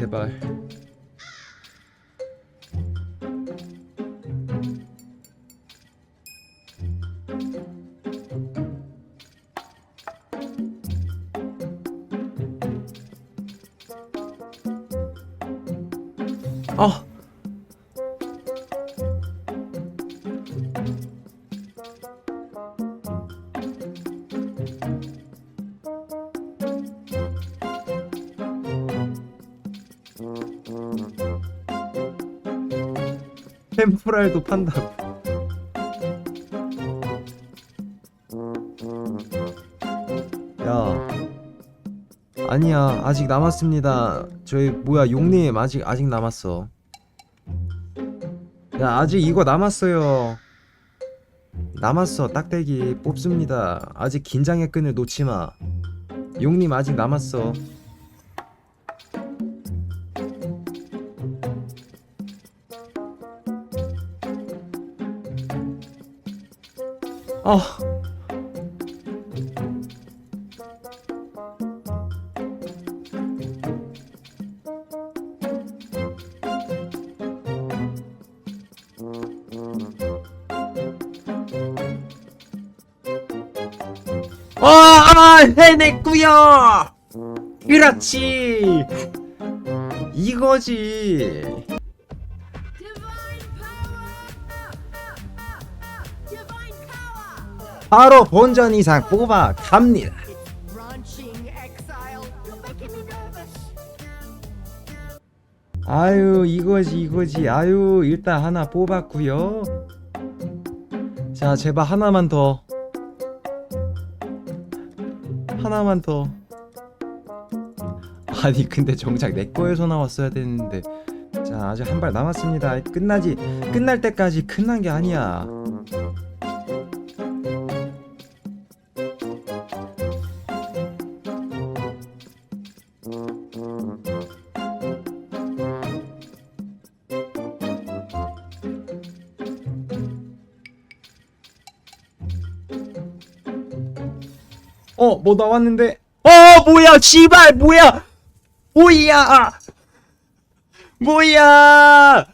제발. 템포랄도 판다고. 야. 아니야. 아직 남았습니다. 저희 뭐야, 용님 아직 아직 남았어. 야, 아직 이거 남았어요. 남았어. 딱대기 뽑습니다. 아직 긴장의 끈을 놓지 마. 용님 아직 남았어. 아. 아, 아, 해냈구요! 그렇지! 이거지! 바로 본전 이상 뽑아 갑니다. 아유 이거지 이거지. 아유 일단 하나 뽑았구요. 자 제발 하나만 더. 하나만 더. 아니 근데 정작 내 거에서 나왔어야 되는데. 자 아직 한 발 남았습니다. 끝나지 끝날 때까지 끝난 게 아니야 어 뭐 나왔는데? 어 뭐야 씨발 뭐야! 뭐야! 뭐야!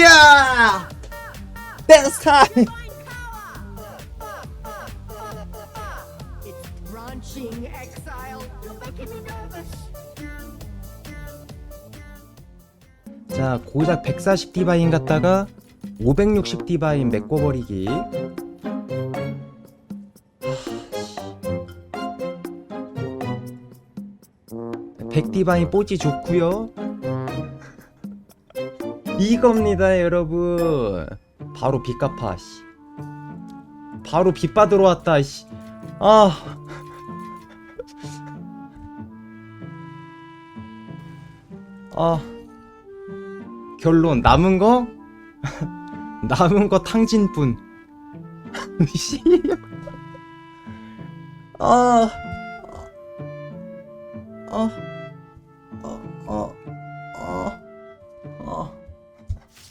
야! 댄스 타임 It's launching exile. You're making me nervous. 자 고작 140 디바인 갔다가 560 디바인 메꿔버리기 100 디바인 뽀찌 좋구요 이겁니다 여러분 바로 빚 갚아 씨. 바로 빚 받으러 왔다 씨. 아 아 결론 남은 거? 남은 거 탕진뿐. 아, 아, 아, 아,